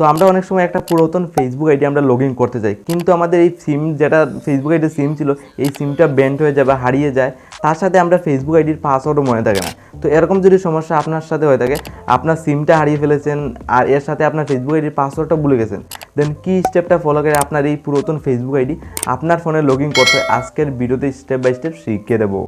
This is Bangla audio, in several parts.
সো আমরা অনেক সময় একটা পুরাতন ফেসবুক আইডি আমরা লগ করতে চাই কিন্তু আমাদের এই সিম যেটা ফেসবুক আইডির সিম ছিল, এই সিমটা ব্যান্ড হয়ে যায় বা হারিয়ে যায়, তার সাথে আমরা ফেসবুক আইডির পাসওয়ার্ডও মনে থাকে না। তো এরকম যদি সমস্যা আপনার সাথে হয়ে থাকে, আপনার সিমটা হারিয়ে ফেলেছেন, আর এর সাথে আপনার ফেসবুক আইডির পাসওয়ার্ডটা ভুলে গেছেন দেন কি স্টেপটা ফলো করে আপনার এই পুরাতন ফেসবুক আইডি আপনার ফোনে লগ ইন করতে আজকের ভিডিওতে স্টেপ বাই স্টেপ শিখিয়ে দেবো।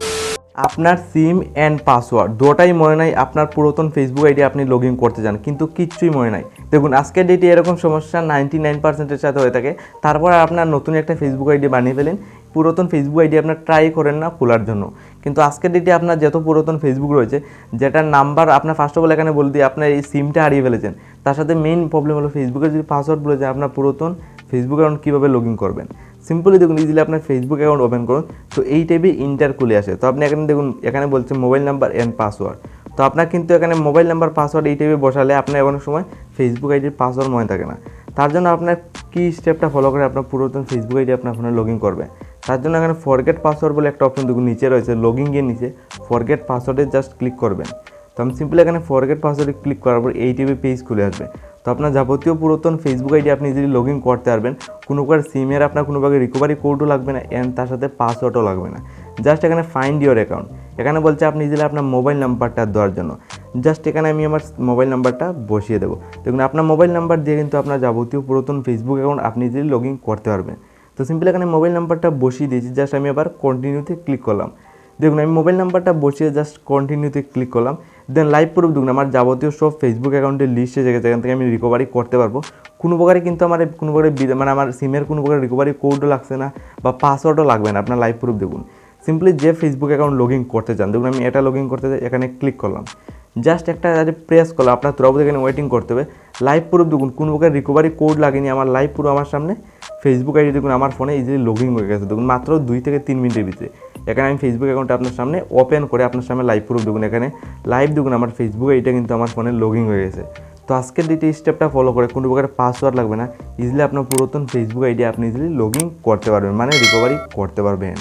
আপনার সিম অ্যান্ড পাসওয়ার্ড দুটাই মনে নাই আপনার পুরাতন ফেসবুক আইডি আপনি লগ ইন করতে চান কিন্তু কিচ্ছুই মনে নাই। দেখুন আজকের ডেটে এরকম সমস্যা নাইনটি নাইন পার্সেন্টের সাথে হয়ে থাকে। তারপর আপনার নতুন একটা ফেসবুক আইডি বানিয়ে ফেলেন। পুরাতন ফেসবুক আইডি আপনার ট্রাই করেন না খোলার জন্য। কিন্তু আজকের ডেটে আপনার যত পুরাতন ফেসবুক রয়েছে, যেটার নাম্বার আপনার ফার্স্ট অফ অল এখানে বলে দিই আপনার এই সিমটা হারিয়ে ফেলেছেন। তার সাথে মেইন প্রবলেম হলো ফেসবুকের যদি পাসওয়ার্ড বলে যায় আপনার পুরাতন ফেসবুক অ্যাকাউন্ট কীভাবে লগ ইন করবেন। সিম্পলি দেখুন ইজিলি আপনার ফেসবুক অ্যাকাউন্ট ওপেন করুন। তো এই টাইপে ইন্টার খুলে আসে। তো আপনি এখানে দেখুন, এখানে বলছে মোবাইল নাম্বার অ্যান্ড পাসওয়ার্ড তো আপনার কিন্তু এখানে মোবাইল নাম্বার পাসওয়ার্ড এই টাইপে বসালে আপনার এমন সময় ফেসবুক আইডির পাসওয়ার্ড মনে থাকে না। তার জন্য আপনার কী স্টেপটা ফলো করে আপনার পুরাতন ফেসবুক আইডি আপনার ফোনে লগ ইন করবে। তার জন্য এখানে ফরগেট পাসওয়ার্ড বলে একটা অপশন দেখুন, নিচে রয়েছে লগ ইন গিয়ে নিচে ফরগেট পাসওয়ার্ডে জাস্ট ক্লিক করবেন। তো আমি সিম্পলি এখানে ফরগেট পাসওয়ার্ডে ক্লিক করার পর এই টাইপে পেজ খুলে আসবে। তো আপনার যাবতীয় পুরাতন ফেসবুক আইডি আপনি ইজিলি লগ ইন করতে পারবেন। কোনো প্রকার সিমের আপনার কোনো প্রকার রিকভারি কোডও লাগবে না অ্যান্ড তার সাথে পাসওয়ার্ডও লাগবে না। জাস্ট এখানে ফাইন্ড ইওর অ্যাকাউন্ট এখানে বলছে আপনি ইজিলি আপনার মোবাইল নাম্বারটা দেওয়ার জন্য। জাস্ট এখানে আমি আমার মোবাইল নাম্বারটা বসিয়ে দেবো। দেখুন, আপনার মোবাইল নাম্বার দিয়ে কিন্তু আপনার যাবতীয় পুরাতন ফেসবুক অ্যাকাউন্ট আপনি ইজিলি লগ ইন করতে পারবেন। তো সিম্পলি এখানে মোবাইল নাম্বারটা বসিয়ে দিয়েছি। জাস্ট আমি আবার কন্টিনিউতে ক্লিক করলাম। দেখুন, আমি মোবাইল নাম্বারটা বসিয়ে জাস্ট কন্টিনিউতে ক্লিক করলাম দেন লাইভ প্রুফ দেখুন, আমার যাবতীয় সব ফেসবুক অ্যাকাউন্টের লিস্ট গেছে, এখান থেকে আমি রিকভারি করতে পারব। কোনো প্রকারে কিন্তু আমার কোনো প্রকারে মানে আমার সিমের কোনো প্রকার রিকভারি কোডও লাগছে না, বা পাসওয়ার্ডও লাগবে না, আপনার লাইভ প্রুফ দেখুন। সিম্পলি যে ফেসবুক অ্যাকাউন্ট লগ করতে চান, দেখুন, আমি এটা লগ ইন করতে চাই, এখানে ক্লিক করলাম। জাস্ট একটা প্রেস করলাম, আপনার তোরাবো এখানে ওয়েটিং করতে হবে। লাইভ প্রুফ দেখুন, কোনো প্রকার রিকভারি কোড লাগেনি, আমার লাইভ প্রুফ আমার সামনে। ফেসবুক আইডি দেখুন, আমার ফোনে ইজিলি লগ ইন হয়ে গেছে, দেখুন, মাত্র দুই থেকে তিন মিনিটের ভিতরে। এখানে আমি ফেসবুক অ্যাকাউন্টটা আপনার সামনে ওপেন করে আপনার সামনে লাইভ প্রুফ দেখুন এখানে। লাইভ দেখুন আমার ফেসবুক এটা কিন্তু আমার ফোনে লগিং হয়ে গেছে। তো আজকের ডেটে স্টেপটা ফলো করে কোনো প্রকার পাসওয়ার্ড লাগবে না। ইজিলি আপনার পুরাতন ফেসবুক আইডি আপনি ইজিলি লগ করতে পারবেন মানে রিকভারি করতে পারবেন।